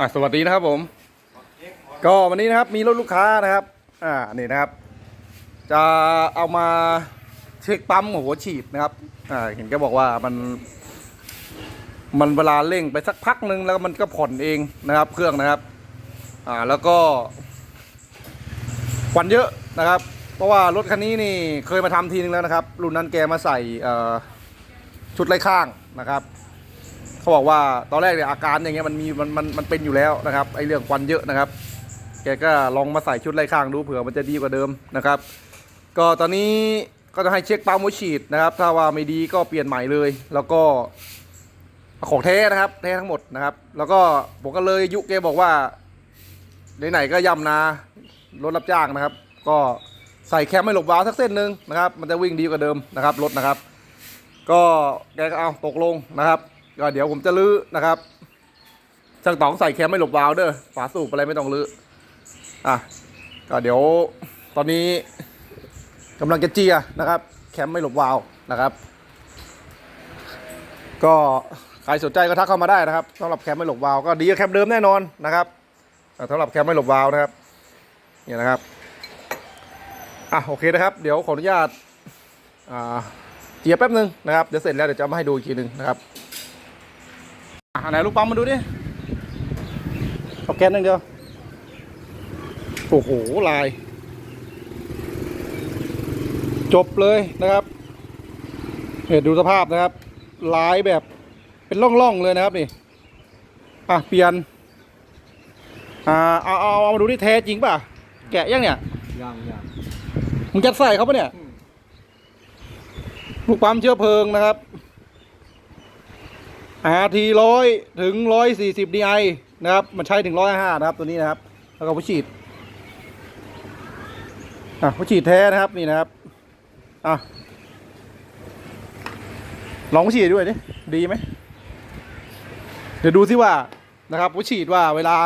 อะสวัสดีนะครับผม ก็วันนี้นะครับมีรถลูกค้านะครับ อ่านี่นะครับ จะเอามาเช็คปั๊มหัวฉีดนะครับ อ่าเห็นแกบอกว่ามัน มันเวลาเร่งไปสักพักหนึ่งแล้วมันก็ผ่อนเองนะครับ เครื่องนะครับ อ่าแล้วก็ควันเยอะนะครับ เพราะว่ารถคันนี้นี่เคยมาทำทีนึงแล้วนะครับ รุ่นนั้นแกมาใส่ชุดไร้ข้างนะครับ เขาบอกว่าตอนแรกเนี่ยอาการอย่างเงี้ยมันมีมันมันมันเป็นอยู่แล้วนะครับไอเรื่องควันเยอะนะครับ แกก็ลองมาใส่ชุดไร้ข้างดูเผื่อมันจะดีกว่าเดิมนะครับ ก็ตอนนี้ก็จะให้เช็คปั๊มหัวฉีดนะครับ ถ้าว่าไม่ดีก็เปลี่ยนใหม่เลย แล้วก็ของแท้นะครับแท้ทั้งหมดนะครับ แล้วก็ผมก็เลยยุแกบอกว่าไหนๆก็ย่ำนารถรับจ้างนะครับ ก็ใส่แคมไม่หลบวาวสักเส้นหนึ่งนะครับ มันจะวิ่งดีกว่าเดิมนะครับรถนะครับ ก็แกก็เอาตกลงนะครับ ก็เดี๋ยวผมจะลื้อนะครับช่างต๋องใส่แคมไม่หลบวาล์วเด้อฝาสูบอะไรไม่ต้องลื้ออะก็เดี๋ยวตอนนี้กำลังจะเจียนะครับ แคมไม่หลบวาล์วนะครับ ก็ใครสนใจก็ทักเข้ามาได้นะครับสำหรับแคมไม่หลบวาล์วก็ดีกว่าแคมเดิมแน่นอนนะครับสำหรับแคมไม่หลบวาล์วนะครับนี่นะครับอะโอเคนะครับ เดี๋ยวขออนุญาตอ่าเจียแป๊บนึงนะครับเดี๋ยวเสร็จแล้วเดี๋ยวจะมาให้ดูอีกทีหนึ่งนะครับ ไหนลูกปั๊มมาดูดิเอาแก๊สนึงเดียว โอ้โห ลาย จบเลยนะครับเห็นดูสภาพนะครับ ลายแบบเป็นร่องๆเลยนะครับนี่ อะ เปลี่ยน อ่า เอาเอาเอามาดูที่แท้จริงป่ะ แกะยังเนี่ยยังยังมึงจะใส่เขาปะเนี่ย ลูกปั๊มเชื้อเพลิงนะครับ RT ร้อยถึงร้อยสี่สิบ DI นะครับ มันใช้ถึงร้อยห้านะครับตัวนี้นะครับ แล้วก็ผู้ฉีดอะผู้ฉีดแท้นะครับนี่นะครับอะลองผู้ฉีดด้วยดิดีไหมเดี๋ยวดูซิว่านะครับผู้ฉีดว่าเวลา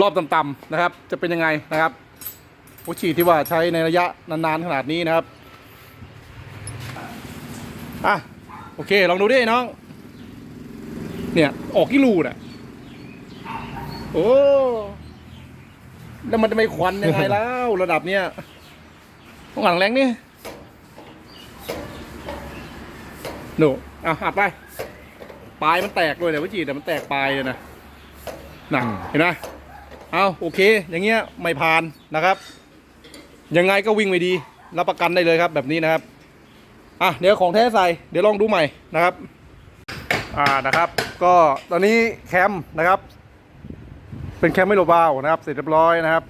รอบต่ำๆนะครับ จะเป็นยังไงนะครับผู้ฉีดที่ว่าใช้ในระยะนานๆขนาดนี้นะครับอะ โอเค ลองดูดิน้อง เนี่ยออกกี่รูน่ะ โอ้ แล้วมันจะไม่ควันยังไงแล้วระดับเนี้ยต้องหลังแรงนี่หนูอะอัดไป ปลายมันแตกด้วยเดี๋ยววิจีแต่มันแตกปลายเลยนะน่ะเห็นไหมเอาโอเค อย่างเงี้ยไม่ผ่านนะครับ ยังไงก็วิ่งไม่ดี รับประกันได้เลยครับแบบนี้นะครับ อะเดี๋ยวของแท้ใส่เดี๋ยวลองดูใหม่นะครับอ่านะครับ ก็ตอนนี้แคมนะครับ เป็นแคมไม่โลบาวนะครับ เสร็จเรียบร้อยนะครับ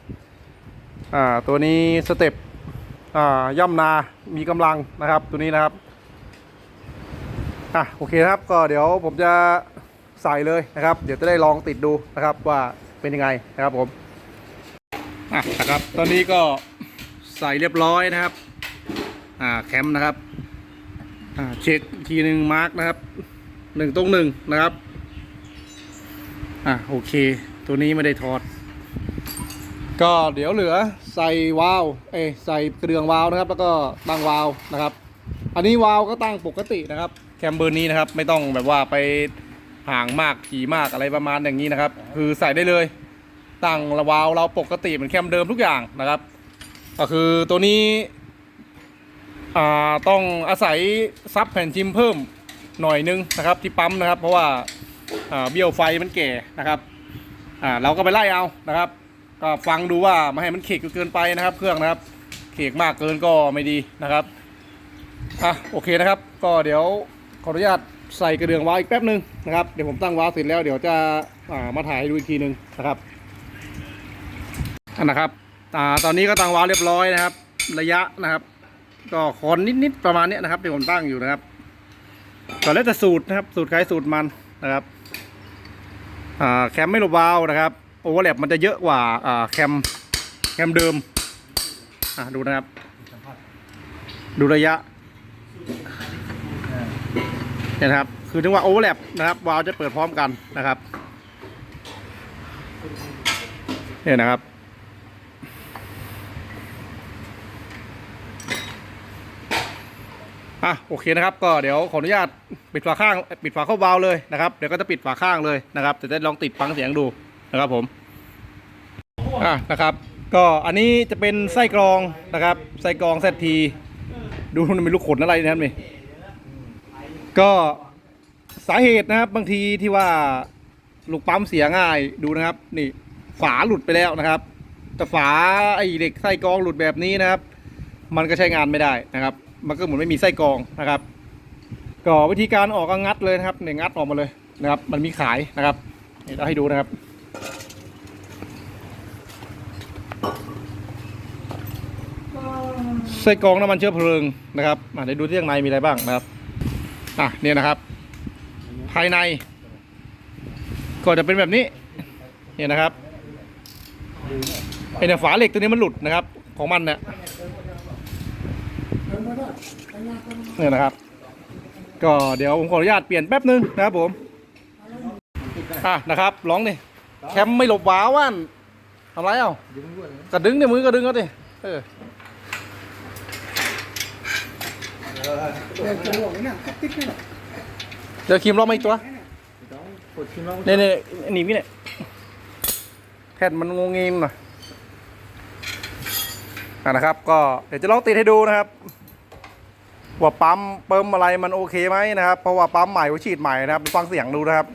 อ่าตัวนี้สเต็ปอ่าย่ำนามีกำลังนะครับ ตัวนี้นะครับอะโอเคครับก็เดี๋ยวผมจะใส่เลยนะครับ เดี๋ยวจะได้ลองติดดูนะครับว่าเป็นยังไงนะครับผมอะนะครับ ตอนนี้ก็ใส่เรียบร้อยนะครับ อ่าแคมนะครับ เช็คทีหนึ่งมาร์กนะครับหนึ่งตรงหนึ่งนะครับ อ่าโอเค ตัวนี้ไม่ได้ถอด ก็เดี๋ยวเหลือใส่วาล์วเอใส่กระเดื่องวาล์วนะครับ แล้วก็ตั้งวาล์วนะครับ อันนี้วาล์วก็ตั้งปกตินะครับ แคมเบอร์นี้นะครับ ไม่ต้องแบบว่าไปห่างมากขี่มากอะไรประมาณอย่างนี้นะครับ คือใส่ได้เลยตั้งวาล์วเราปกติเหมือนแคมเดิมทุกอย่างนะครับ ก็คือตัวนี้ ต้องอาศัยซับแผ่นชิมเพิ่มหน่อยนึงนะครับ ที่ปั๊มนะครับ เพราะว่าเบี้ยวไฟมันแก่นะครับเราก็ไปไล่เอานะครับ ก็ฟังดูว่าไม่ให้มันเขกเกินไปนะครับ เครื่องนะครับเขกมากเกินก็ไม่ดีนะครับอะโอเคนะครับ ก็เดี๋ยวขออนุญาตใส่กระเดื่องวาล์วอีกแป๊บนึงนะครับเดี๋ยวผมตั้งวาล์วเสร็จแล้วเดี๋ยวจะามาถ่ายให้ดูอีกทีนึงนะครับอ่นะครับอ่าตอนนี้ก็ตั้งวาล์วเรียบร้อยนะครับ ระยะนะครับ ก็คอนนิดๆประมาณเนี้ยนะครับที่ผมตั้งอยู่นะครับก็แล้วแต่สูตรนะครับ สูตรใครสูตรมันนะครับแคมไม่ลบวาล์วนะครับโอเวอร์แลปมันจะเยอะกว่าแคมแคมเดิมดูนะครับ ดูระยะเนี่ยนะครับ คือถึงว่าโอเวอร์แลปนะครับวาล์วจะเปิดพร้อมกันนะครับเนี่ยนะครับ อะโอเคนะครับก็เดี๋ยวขออนุญาตปิดฝาข้าง ปิดฝาเข้าวาเลยนะครับเดี๋ยวก็จะปิดฝาข้างเลยนะครับจะได้ลองติดฟังเสียงดูนะครับผมอะนะครับ ก็อันนี้จะเป็นไส้กรองนะครับไส้กรองเซทีดูมันเป็นลูกขนอะไรนะครับนี่ก็สาเหตุนะครับบางทีที่ว่าลูกปั๊มเสียง่ายดูนะครับ นี่ฝาหลุดไปแล้วนะครับ แต่ฝาไอ้เหล็กไส้กรองหลุดแบบนี้นะครับ มันก็ใช้งานไม่ได้นะครับ มันก็เหมือนไม่มีไส้กรองนะครับ ก็วิธีการออกก็งัดเลยนะครับเนี่ยงัดออกมาเลยนะครับ มันมีขายนะครับนี่เราให้ดูนะครับไส้กรองน้ำมันเชื้อเพลิงนะครับอะเดี๋ยวดูที่ข้างในมีอะไรบ้างนะครับอะเนี่ยนะครับ ภายใน ก็จะเป็นแบบนี้เนี่ยนะครับไอ้เนี่ยฝาเหล็กตัวนี้มันหลุดนะครับ ของมันเนี่ย เนี่ยนะครับ ก็เดี๋ยวผมขออนุญาตเปลี่ยนแป๊บนึงนะครับผมอะนะครับร้องดิแคมไม่หลบหวาว่านทำไรเอ้ากระดึงเนี่ยมือกระดึงเขาดิเออเดี๋ยวครีมรอบมาอีกตัวเนี่ยเนี่ยหนีพี่เนี่ยแผ่นมันงงเงงหน่อยอะนะครับ ก็เดี๋ยวจะลองติดให้ดูนะครับ ว่าปั๊มเปิมอะไรมันโอเคไหมนะครับ เพราะว่าปั๊มใหม่ว่าฉีดใหม่นะครับฟังเสียงดูนะครับ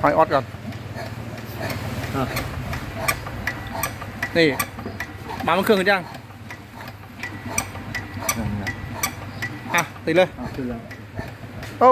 ไอออดก่อนนี่มามันเครื่องกันยังอะติดเลยอะคือแล้วโอ้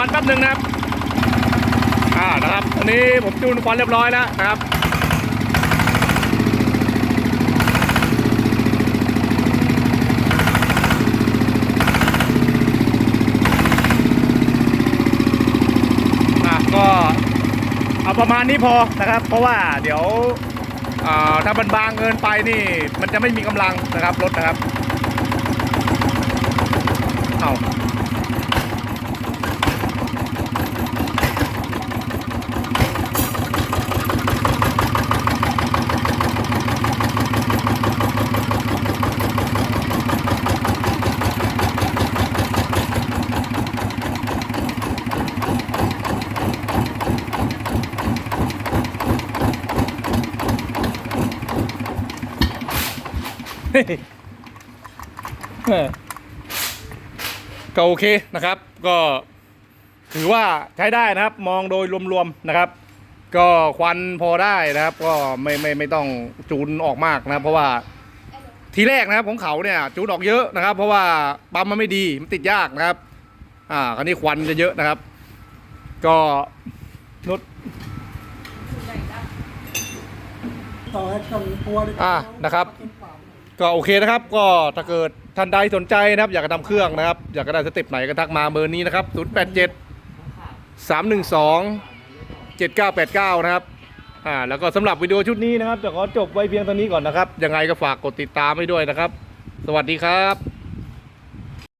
ควันแป๊บนึงนะครับ อ่านะครับ อันนี้ผมจูนควันเรียบร้อยแล้วนะครับอะก็เอาประมาณนี้พอนะครับ เพราะว่าเดี๋ยวถ้ามันบางเกินไปนี่ มันจะไม่มีกำลังนะครับรถนะครับ เอา ก็โอเคนะครับ ก็ถือว่าใช้ได้นะครับ มองโดยรวมๆนะครับ ก็ควันพอได้นะครับ ก็ไม่ไม่ไม่ต้องจูนออกมากนะครับ เพราะว่าทีแรกนะครับของเขาเนี่ยจูนออกเยอะนะครับ เพราะว่าปั๊มมันไม่ดีมันติดยากนะครับ อ่าคราวนี้ควันจะเยอะนะครับ ก็นุดต่อให้ต้องกลัวเลยอะนะครับ ก็โอเคนะครับ ก็ถ้าเกิดท่านใดสนใจนะครับ อยากจะทำเครื่องนะครับ อยากจะได้สเต็ปไหนก็ทักมาเบอร์นี้นะครับ 087 312 7989 นะครับอ่าแล้วก็สำหรับวิดีโอชุดนี้นะครับจะขอจบไว้เพียงเท่านี้ก่อนนะครับ ยังไงก็ฝากกดติดตามไว้ด้วยนะครับ สวัสดีครับ